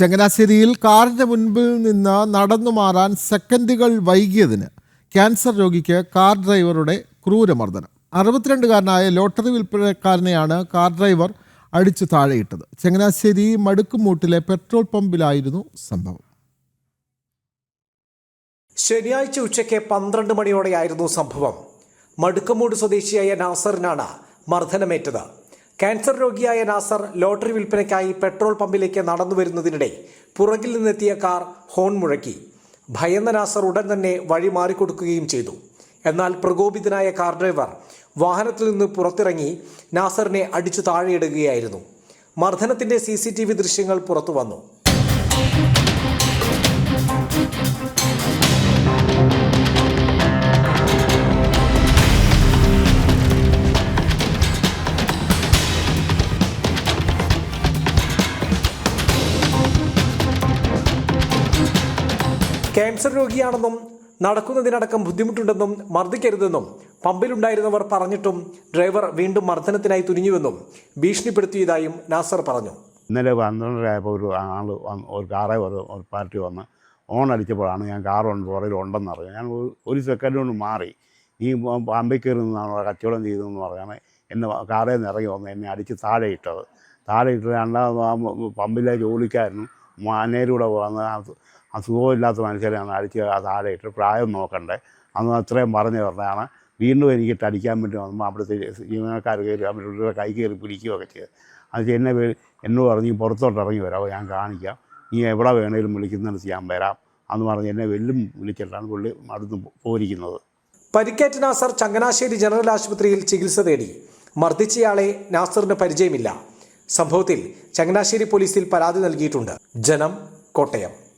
ചങ്ങനാശ്ശേരിയിൽ കാറിന്റെ മുൻപിൽ നിന്ന് നടന്നു മാറാൻ സെക്കൻഡുകൾ വൈകിയതിന് ക്യാൻസർ രോഗിക്ക് കാർ ഡ്രൈവറുടെ ക്രൂരമർദ്ദനം. അറുപത്തിരണ്ടുകാരനായ ലോട്ടറി വിൽപ്പനക്കാരനെയാണ് കാർ ഡ്രൈവർ അടിച്ചു താഴെയിട്ടത്. ചങ്ങനാശ്ശേരി മടുക്കുമൂട്ടിലെ പെട്രോൾ പമ്പിലായിരുന്നു സംഭവം. ശനിയാഴ്ച ഉച്ചയ്ക്ക് പന്ത്രണ്ട് മണിയോടെയായിരുന്നു സംഭവം. മടുക്കമൂട് സ്വദേശിയായ നാസറിനാണ് മർദ്ദനമേറ്റത്. ക്യാൻസർ രോഗിയായ നാസർ ലോട്ടറി വിൽപ്പനയ്ക്കായി പെട്രോൾ പമ്പിലേക്ക് നടന്നു വരുന്നതിനിടെ പുറകിൽ നിന്നെത്തിയ കാർ ഹോൺ മുഴക്കി. ഭയന്ന നാസർ ഉടൻ തന്നെ വഴി മാറിക്കൊടുക്കുകയും ചെയ്തു. എന്നാൽ പ്രകോപിതനായ കാർ ഡ്രൈവർ വാഹനത്തിൽ നിന്ന് പുറത്തിറങ്ങി നാസറിനെ അടിച്ചു താഴെയിടുകയായിരുന്നു. മർദ്ദനത്തിന്റെ സി സി ടി വി ദൃശ്യങ്ങൾ പുറത്തു വന്നു. ക്യാൻസർ രോഗിയാണെന്നും നടക്കുന്നതിനടക്കം ബുദ്ധിമുട്ടുണ്ടെന്നും മർദ്ദിക്കരുതെന്നും പമ്പിലുണ്ടായിരുന്നവർ പറഞ്ഞിട്ടും ഡ്രൈവർ വീണ്ടും മർദ്ദനത്തിനായി തുനിഞ്ഞുവെന്നും ഭീഷണിപ്പെടുത്തിയതായും നാസർ പറഞ്ഞു. ഇന്നലെ പന്ത്രണ്ടരയായപ്പോൾ ഒരു ആൾ വന്ന് ഒരു കാറെ ഒരു ഒരു പാർട്ടി വന്ന് ഓൺ അടിച്ചപ്പോഴാണ് ഞാൻ കാർ കൊണ്ട് പുറകിൽ ഉണ്ടെന്ന് അറിഞ്ഞു ഞാൻ ഒരു- സെക്കൻഡ് കൊണ്ട് മാറി. ഈ പമ്പിൽ നിന്നാണ് കച്ചവടം ചെയ്തതെന്ന് പറഞ്ഞാൽ എന്നെ കാറിൽ നിന്ന് ഇറങ്ങി വന്ന് എന്നെ അടിച്ച് താഴെ ഇട്ടത്. താഴെ ഇട്ട് രണ്ടാമത് പമ്പിലെ ജോലിക്കാരനും മാനേരൂടെ വന്ന് അസുഖമില്ലാത്ത മനുഷ്യരെയാണ് അടിച്ച് താഴെ ഇട്ട് പ്രായം നോക്കണ്ടേ. അന്ന് അത്രയും പറഞ്ഞു പറഞ്ഞാണ് വീണ്ടും എനിക്കിട്ട് അടിക്കാൻ വേണ്ടി വന്നപ്പോൾ അവിടുത്തെ ജീവനക്കാർ കയറി അവരുടെ കൈ കയറി പിടിക്കുകയൊക്കെ ചെയ്ത്. അത് എന്നെ എന്നോട് പറഞ്ഞ് "നീ പുറത്തോട്ട് ഇറങ്ങി വരാമോ ഞാൻ കാണിക്കാം. നീ എവിടെ വേണേലും വിളിക്കുന്നിടത്ത് ഞാൻ വരാം. എന്ന് പറഞ്ഞ് എന്നെ വെല്ലും വിളിച്ചിട്ടാണ് പുള്ളി അടുത്ത് പോയിരിക്കുന്നത്. പരിക്കേറ്റ നാസർ ചങ്ങനാശ്ശേരി ജനറൽ ആശുപത്രിയിൽ ചികിത്സ തേടി. മർദ്ദിച്ചയാളെ നാസറിന് പരിചയമില്ല. സംഭവത്തിൽ ചങ്ങനാശ്ശേരി പോലീസിൽ പരാതി നൽകിയിട്ടുണ്ട്. ജനം കോട്ടയം.